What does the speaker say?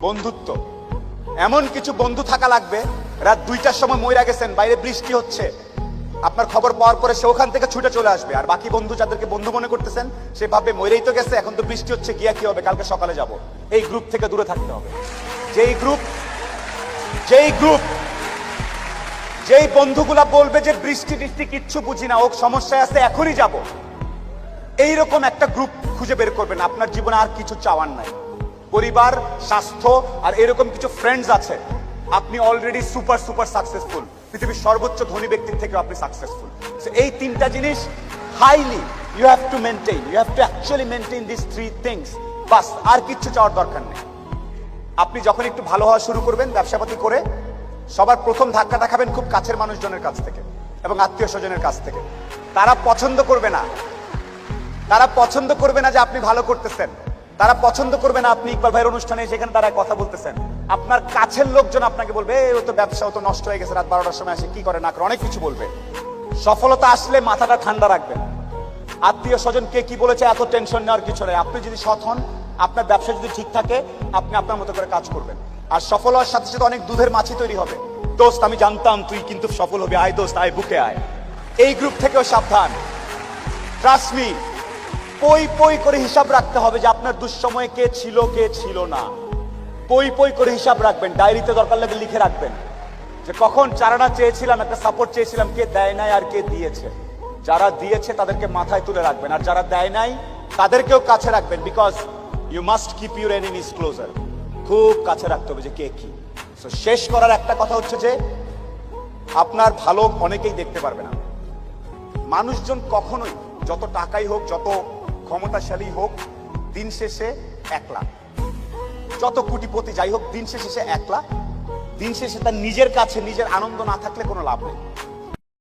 বন্ধুত্ব। এমন কিছু বন্ধু থাকা লাগবে রাত দুইটার সময় মইরা গেছেন, বাইরে বৃষ্টি হচ্ছে। আপনার খবর পাওয়ার পরে সে ওখান থেকে ছুটে চলে আসবে। আর বাকি বন্ধু যাদেরকে বন্ধু মনে করতেছেন, সে ভাববে, মইরেই তো গেছে, এখন তো বৃষ্টি হচ্ছে, গিয়া কি হবে? কালকে সকালে যাব। এই গ্রুপ থেকে দূরে থাকতে হবে। যেই গ্রুপ যেই গ্রুপ, যেই বন্ধুগুলা বলবে যে বৃষ্টি বৃষ্টি কিচ্ছু বুঝি না ও সমস্যায় আছে, এখনই যাব। এইরকম একটা গ্রুপ খুঁজে বের করবেন, আপনার জীবনে আর কিছু চাওয়ার নাই। পরিবার, স্বাস্থ্য আর এরকম কিছু ফ্রেন্ডস আছে, আপনি অলরেডি সুপার সুপার সাকসেসফুল পৃথিবীর সর্বোচ্চ ধনী ব্যক্তির থেকে আপনি সাকসেসফুল এই তিনটা জিনিস highly you have to maintain you have to actually maintain this three things বাস, আর কিচ্ছু চাওয়ার দরকার নেই। আপনি যখন একটু ভালো হওয়া শুরু করবেন, ব্যবসাপাতি করে সবার প্রথম ধাক্কাটা খাবেন খুব কাছের মানুষজনের কাছ থেকে এবং আত্মীয় স্বজনের কাছ থেকে। তারা পছন্দ করবে না। তারা পছন্দ করবে না যে আপনি ভালো করতেছেন। তারা পছন্দ করবে না আপনি ইকবাল ভাইয়ের অনুষ্ঠানে সেখানে তারা কথা বলতেছেন। আপনার কাছের লোকজন আপনাকে বলবে "এই, ও তো ব্যবসা ও তো নষ্ট হয়ে গেছে রাত বারোটার সময় আসে কি করে না করে? অনেক কিছু বলবে। সফলতা আসলে মাথাটা ঠান্ডা রাখবেন। আত্মীয় স্বজন কে কি বলেছে এত টেনশন নেওয়ার কিছু নেই। আপনি যদি সৎ হন আপনার ব্যবসা যদি ঠিক থাকে আপনি আপনার মতো করে কাজ করবেন। আর সফল হওয়ার সাথে সাথে অনেক দুধের মাছি তৈরি হবে। দোস্ত আমি জানতাম তুই কিন্তু সফল হবে। আয় দোস্ত আয় বুকে আয়। এই গ্রুপ থেকেও সাবধান। ট্রাস্ট মি পই পই করে হিসাব রাখতে হবে যে আপনার দুঃসময়ে কে ছিল কে ছিল না। পই পই করে হিসাব রাখবেন ডায়েরিতে দরকার লাগে লিখে রাখবেন। যে কখন চারানা চেয়েছিলাম একটা সাপোর্ট চেয়েছিলাম কে দেয় নাই আর কে দিয়েছে। যারা দিয়েছে তাদেরকে মাথায় তুলে রাখবেন আর যারা দেয় নাই তাদেরকেও কাছে রাখবেন because you must keep your enemies closer খুব কাছে রাখতে হবে যে কে কি। So, শেষ করার একটা কথা হচ্ছে যে আপনার ভালো অনেকেই দেখতে পারবে না। মানুষজন কখনোই যত টাকাই হোক যত ক্ষমতাশালী হোক, দিন শেষে একলা যত কোটিপতি যাই হোক, দিন শেষে সে একলা দিন শেষে তার নিজের কাছে, নিজের আনন্দ না থাকলে কোনো লাভ নেই।